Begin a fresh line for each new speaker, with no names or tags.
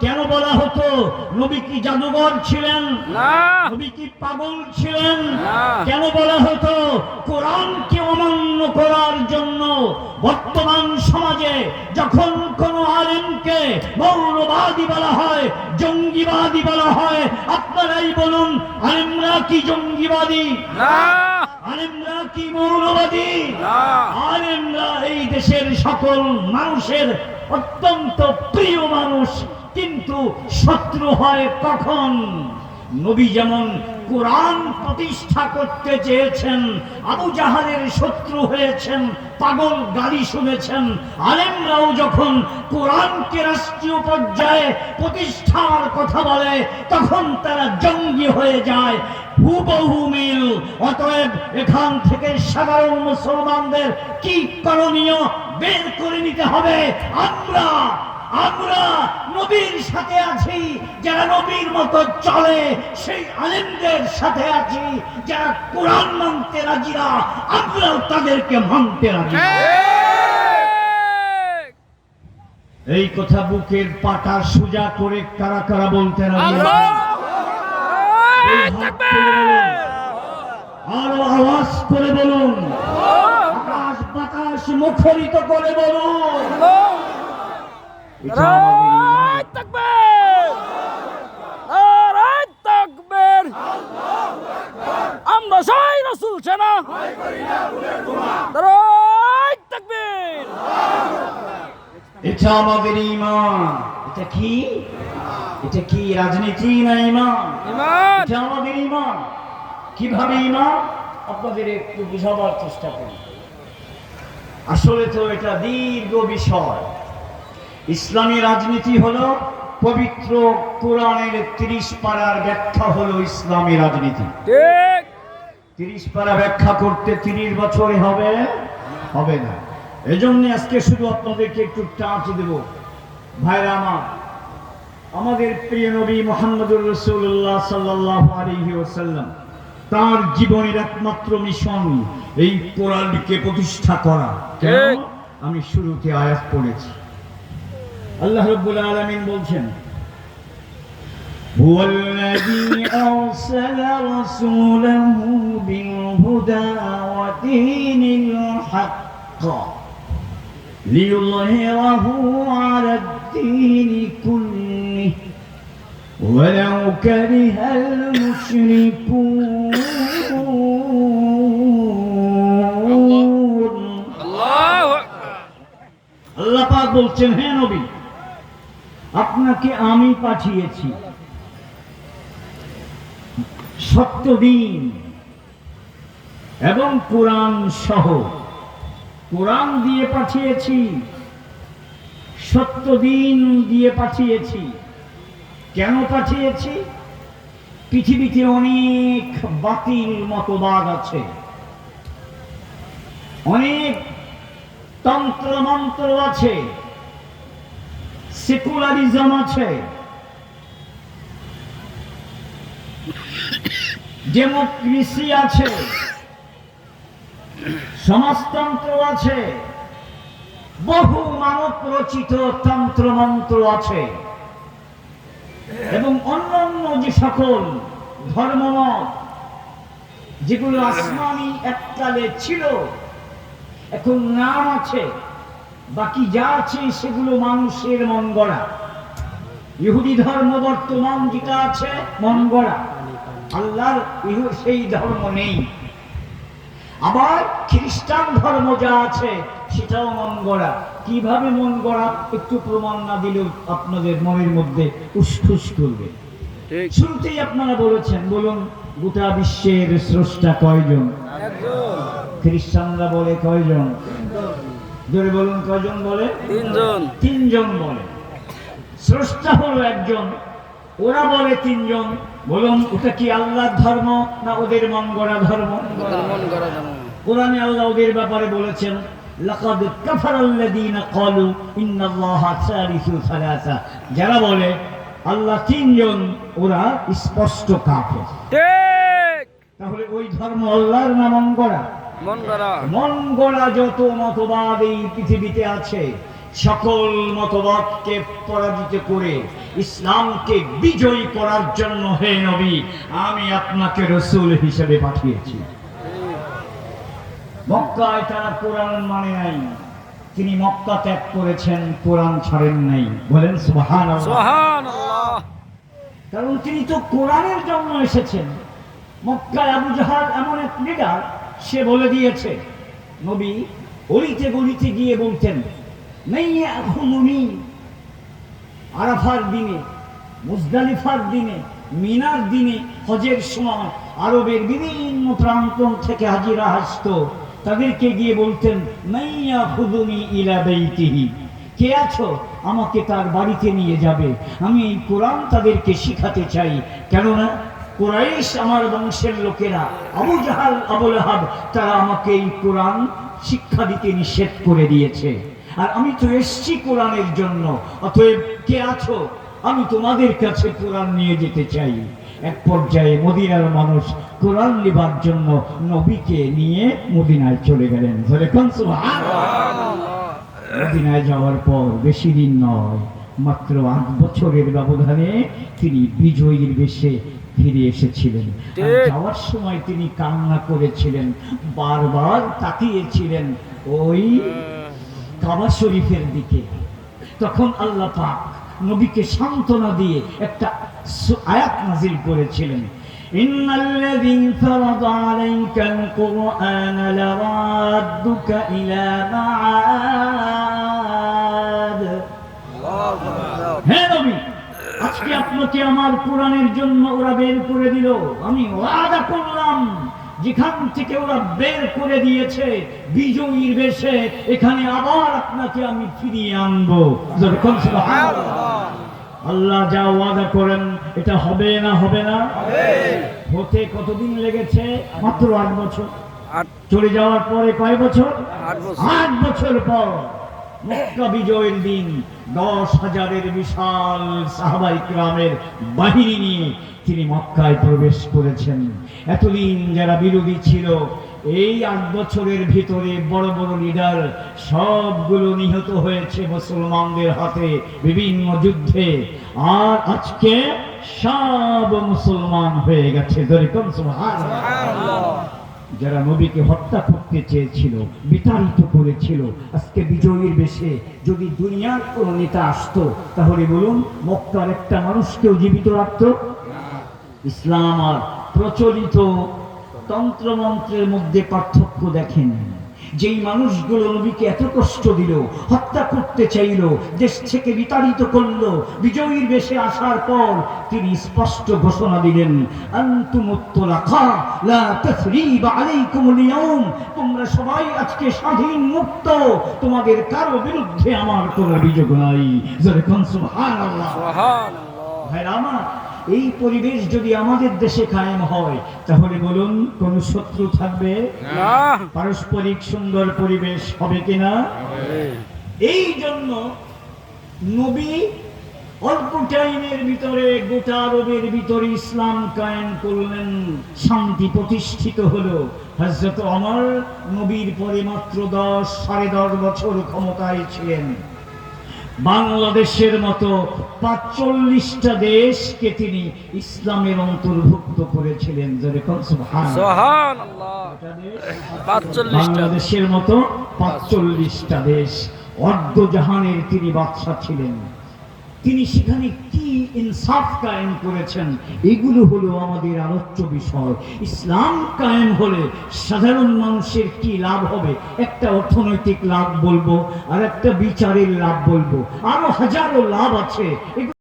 কেন বলা হতো? নবী কি জাদুঘর ছিলেন? নবী কি পাগল ছিলেন? কেন বলা হতো? কোরআনকে অমান্য করার জন্য বর্তমান সমাজে যখন কোন আলেমকে মৌলবাদী বলা হয় জঙ্গিবাদী বলা হয় আপনারাই বলুন আলেমরা কি জঙ্গিবাদী?
না।
আলেমরা কি মৌলবাদী? আলেমরা এই দেশের সকল মানুষের অত্যন্ত প্রিয় মানুষ কিন্তু শত্রু হয় কখন? নবী যেমন কোরআন প্রতিষ্ঠা করতে চেয়েছেন আবু জাহালের শত্রু হয়েছেন পাগল গালি শুনেছেন আলেমরাও যখন কোরআনকে রাষ্ট্রীয় পর্যায়ে প্রতিষ্ঠার কথা বলে তখন তারা জঙ্গি হয়ে যায়। হুবহু মিল। অতএব এখান থেকে সাধারণ মুসলমানদের কি করণীয়? বের করে নিতে হবে। আমরা আমরা নবীর সাথে আছি। যারা নবীর মতো চলে সেই আলেমদের সাথে আছি। যারা কোরআন মানতে রাজি না আমরাও তাদেরকে মানতে রাজি। এই কথা বুকের পাটা সোজা করে কারা কারা বলতে রাজি না?
আল্লাহ এই তাকবীর
আরও আওয়াজ করে বলুন আকাশ বাতাস মুখরিত করে বলুন
আমরা সবাই রাসূল সেনা
এটা আমাদের ইমান এটা কি এটা কি রাজনীতি না ইমান?
ইমান।
এটা আমাদের ইমান। কীভাবে ইমান? আপনাদের একটু বুঝাবার চেষ্টা করি। আসলে তো এটা দীর্ঘ বিষয়। ইসলামী রাজনীতি হলো পবিত্র কোরআনের তিরিশ পাড়ার ব্যাখ্যা হলো ইসলামী রাজনীতি। তিরিশ পারা ব্যাখ্যা করতে তিরিশ বছরে হবে? হবে না। এজন্য আজকে শুধু আপনাদেরকে একটু টাচ দেব। ভাইরা আমার আমাদের প্রিয় নবী মোহাম্মদুর রসুল্লাহ সাল্লাহ আলহি ওসাল্লাম তার জীবনের একমাত্র মিশন এই কোরআনকে প্রতিষ্ঠা করা কেন?
ঠিক।
আমি শুরুতে আয়াত পড়েছি আল্লাহ রব্বুল আলমিন বলছেন هو الذي أرسل رسوله بالهدى ودين الحق ليظهره على الدين كله ولو كره المشركون
আল্লাহু আকবার
আল্লাহ পাক বলছেন হ্যাঁ নবী আপনাকে আমি পাঠিয়েছি সত্য দিন এবং কোরআন সহ কোরআন দিয়ে পাঠিয়েছি সত্য দিন দিয়ে পাঠিয়েছি কেন পাঠিয়েছি? পৃথিবীতে অনেক বাতিল মতবাদ আছে। অনেক তন্ত্র মন্ত্র আছে। সেকুলারিজম আছে। ডেমোক্রেসি আছে। সমাজতন্ত্র আছে। বহু মানব রচিত তন্ত্র মন্ত্র আছে। এবং অন্যান্য যে সকল ধর্মমত যেগুলো আসমানি এককালে ছিল এখন নাম আছে বাকি যা আছে সেগুলো মানুষের মন গড়া ইহুদি ধর্ম বর্তমান যেটা আছে মন গড়া আল্লাহর ইহু- সেই ধর্ম নেই। আবার খ্রিস্টান ধর্ম যা আছে সেটাও মন গড়া। কীভাবে মন গড়া? একটু প্রমাণ না দিলেও আপনাদের মনের মধ্যে উসখুস করবে।
ঠিক।
শুরুতেই আপনারা বলেছেন বলুন গোটা বিশ্বের স্রষ্টা কয়জন? খ্রিস্টানরা বলে কয়জন? জোরে বলুন কয়জন বলে?
তিনজন।
তিনজন বলে। স্রষ্টা হলো একজন ওরা বলে তিনজন। বলুন ওটা কি আল্লাহর ধর্ম না ওদের মন গড়া ধর্ম? কোরআনে আল্লাহ ওদের ব্যাপারে বলেছেন লাকাদ কাফারাল্লাযীনা ক্বালু ইন্নাল্লাহা সালিসু সালাসা। যারা বলে আল্লাহ তিনজন ওরা স্পষ্ট কাফের।
ঠিক।
তাহলে ওই ধর্ম আল্লাহর না গড়া
মন করা
মন গড়া যত মতবাদ এই পৃথিবীতে আছে সকল মতবাদকে পরাজিত করে ইসলামকে বিজয়ী করার জন্য হে নবী আমি আপনাকে রসুল হিসেবে পাঠিয়েছি। মক্কায় তারা কোরআন মানে নাই। তিনি মক্কা ত্যাগ করেছেন কোরআন ছাড়েন নাই। বলেন
সোহান
কারণ তিনি তো কোরআনের জন্য এসেছেন। মক্কায় আবু জাহাল এমন এক লিডার সে বলে দিয়েছে নবী অলিতে গলিতে গিয়ে বলতেন মাইয়া খুমুনি আরাফার দিনে মুজদালিফার দিনে মিনার দিনে হজের সময় আরবের বিভিন্ন প্রান্তন থেকে হাজিরা আসতো। তাদেরকে গিয়ে বলতেন, মাইয়া খুদুনি ইলা বেইতিহি। কে আছো? আমাকে তার বাড়িতে নিয়ে যাবে। আমি এই কোরআন তাদেরকে শিখাতে চাই। কেননা কোরাইশ আমার বংশের লোকেরা, আবু জাহাল আবুল আহাব তারা আমাকে এই কোরআন শিক্ষা দিতে নিষেধ করে দিয়েছে। আর আমি তো এসছি কোরআনের জন্য। অতএব কে আছো? আমি তোমাদের কাছে কোরআন নিয়ে যেতে চাই। এক পর্যায়ে মদিনার মানুষ কোরআন নেবার জন্য নবীকে নিয়ে মদিনায় চলে গেলেন। মদিনায় যাওয়ার পর বেশি দিন নয় মাত্র আট বছরের ব্যবধানে তিনি বিজয়ীর বেশে ফিরে এসেছিলেন। যাওয়ার সময় তিনি কান্না করেছিলেন বারবার তাকিয়েছিলেন ওই কাবা শরীফের দিকে। তখন আল্লাহ পাক নবীকে সান্ত্বনা দিয়ে একটা আয়াত নাজিল করেছিলেন إن الذي فرض عليك القرآن لرادك إلى معاد হ্যাঁ নবী আজকে আপনাকে আমার কোরআনের জন্য ওরা বের করে দিল আমি ওয়াদা করলাম যেখান থেকে ওরা বের করে দিয়েছে বিজয়ীর বেশে এখানে আবার আপনাকে আমি ফিরিয়ে আনবো যেরকম সুবহানাল্লাহ। আল্লাহ যা ওয়াদা করেন এটা হবে না হবে না? হতে কতদিন লেগেছে? মাত্র আট বছর। চলে যাওয়ার পরে কয় বছর?
আট বছর।
পর মক্কা বিজয়ের দিন দশ হাজারের বিশাল সাহাবাই গ্রামের বাহিনী নিয়ে তিনি মক্কায় প্রবেশ করেছেন। এতদিন যারা বিরোধী ছিল এই আট বছরের ভিতরে বড় বড় লিডার সবগুলো নিহত হয়েছে মুসলমানদের হাতে বিভিন্ন যুদ্ধে। আর আজকে সব মুসলমান হয়ে গেছে যারা নবীকে হত্যা করতে চেয়েছিল বিতাড়িত করেছিল আজকে বিজয়ীর বেশে যদি দুনিয়ার কোন নেতা আসতো তাহলে বলুন মক্কার একটা মানুষকেও জীবিত রাখতো? ইসলাম আর প্রচলিত তন্ত্রমন্ত্রের মধ্যে পার্থক্য দেখেন। যেই মানুষগুলো নবীকে এত কষ্ট দিল হত্যা করতে চাইল দেশ থেকে বিতাড়িত করল বিজয়ীর বেশে আসার পর তিনি স্পষ্ট ঘোষণা দিলেন তোমরা সবাই আজকে স্বাধীন মুক্ত তোমাদের কারও বিরুদ্ধে আমার কোনো অভিযোগ নাই। ভাইরা আমার এই পরিবেশ যদি আমাদের দেশে কায়েম হয় তাহলে বলুন কোন শত্রু থাকবে?
না।
পারস্পরিক সুন্দর পরিবেশ হবে কিনা? এই জন্য নবী অল্প টাইমের ভিতরে গোটা আরবের ভিতরে ইসলাম কায়েম করলেন শান্তি প্রতিষ্ঠিত হলো। হজরত অমর নবীর পরে মাত্র দশ সাড়ে দশ বছর ক্ষমতায় ছিলেন। বাংলাদেশের মতো পাঁচচল্লিশটা দেশকে তিনি ইসলামের অন্তর্ভুক্ত করেছিলেন। বাংলাদেশের মতো পাঁচচল্লিশটা দেশ অর্ধ জাহানের তিনি বাদশাহ ছিলেন। তিনি সেখানে কি ইনসাফ কায়েম করেছেন? এগুলো হলো আমাদের আলোচ্য বিষয়। ইসলাম কায়েম হলে সাধারণ মানুষের কি লাভ হবে? একটা অর্থনৈতিক লাভ বলব আর একটা বিচারের লাভ বলব। আরও হাজারো লাভ আছে।